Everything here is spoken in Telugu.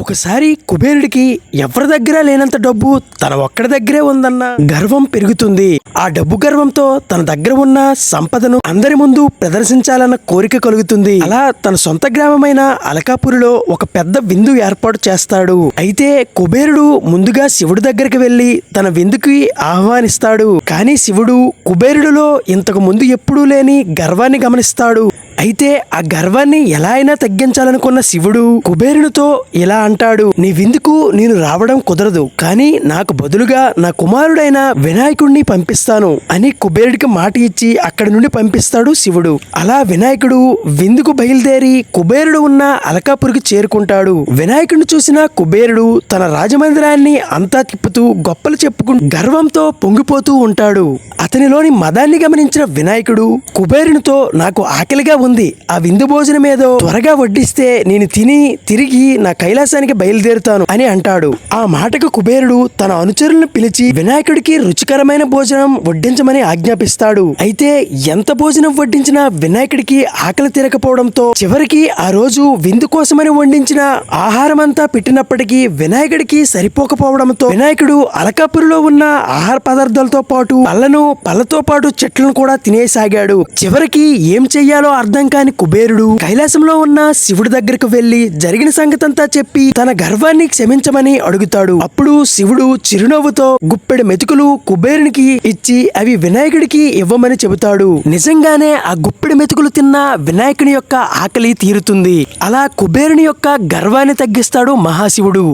ఒకసారి కుబేరుడికి ఎవరి దగ్గర లేనంత డబ్బు తన ఒక్కడి దగ్గరే ఉందన్న గర్వం పెరుగుతుంది. ఆ డబ్బు గర్వంతో తన దగ్గర ఉన్న సంపదను అందరి ముందు ప్రదర్శించాలన్న కోరిక కలుగుతుంది. అలా తన సొంత గ్రామమైన అలకాపురిలో ఒక పెద్ద విందు ఏర్పాటు చేస్తాడు. అయితే కుబేరుడు ముందుగా శివుడి దగ్గరికి వెళ్ళి తన విందుకి ఆహ్వానిస్తాడు. కానీ శివుడు కుబేరుడిలో ఇంతకు ముందు ఎప్పుడూ లేని గర్వాన్ని గమనిస్తాడు. అయితే ఆ గర్వాన్ని ఎలా అయినా తగ్గించాలనుకున్న శివుడు కుబేరునితో ఇలా అంటాడు నీ విందుకు నేను రావడం కుదరదు కానీ నాకు బదులుగా నా కుమారుడైన వినాయకుడిని పంపిస్తాను అని కుబేరుడికి మాట ఇచ్చి అక్కడి నుండి పంపిస్తాడు శివుడు. అలా వినాయకుడు విందుకు బయలుదేరి కుబేరుడు ఉన్న అలకాపురికి చేరుకుంటాడు. వినాయకుడిని చూసిన కుబేరుడు తన రాజమందిరాన్ని అంతా తిప్పుతూ గొప్పలు చెప్పుకుంటూ గర్వంతో పొంగిపోతూ ఉంటాడు. అతనిలోని మదాన్ని గమనించిన వినాయకుడు కుబేరునితో నాకు ఆకలిగా ఉంది. ఆ విందు భోజనం ఏదో త్వరగా వడ్డిస్తే నేను తిని తిరిగి నా కైలాసానికి బయలుదేరుతాను అని అంటాడు. ఆ మాటకు కుబేరుడు తన అనుచరులను పిలిచి వినాయకుడికి రుచికరమైన భోజనం వడ్డించమని ఆజ్ఞాపిస్తాడు. అయితే ఎంత భోజనం వడ్డించినా వినాయకుడికి ఆకలి తీరకపోవడంతో చివరికి ఆ రోజు విందు కోసమని వండించిన ఆహారం అంతా పెట్టినప్పటికీ వినాయకుడికి సరిపోకపోవడంతో వినాయకుడు అలకాపురిలో ఉన్న ఆహార పదార్థాలతో పాటు పళ్ళను పళ్ళతో పాటు చెట్లను కూడా తినేసాగాడు. చివరికి ఏం చెయ్యాలో అర్థం కాని కుబేరుడు కైలాసంలో ఉన్న శివుడి దగ్గరకు వెళ్ళి జరిగిన సంగతంతా చెప్పి తన గర్వాన్ని క్షమించమని అడుగుతాడు. అప్పుడు శివుడు చిరునవ్వుతో గుప్పెడు మెతుకులు కుబేరునికి ఇచ్చి అవి వినాయకుడికి ఇవ్వమని చెబుతాడు. నిజంగానే ఆ గుప్పెడు మెతుకులు తిన్న వినాయకుని యొక్క ఆకలి తీరుతుంది. అలా కుబేరుని యొక్క గర్వాన్ని తగ్గిస్తాడు మహాశివుడు.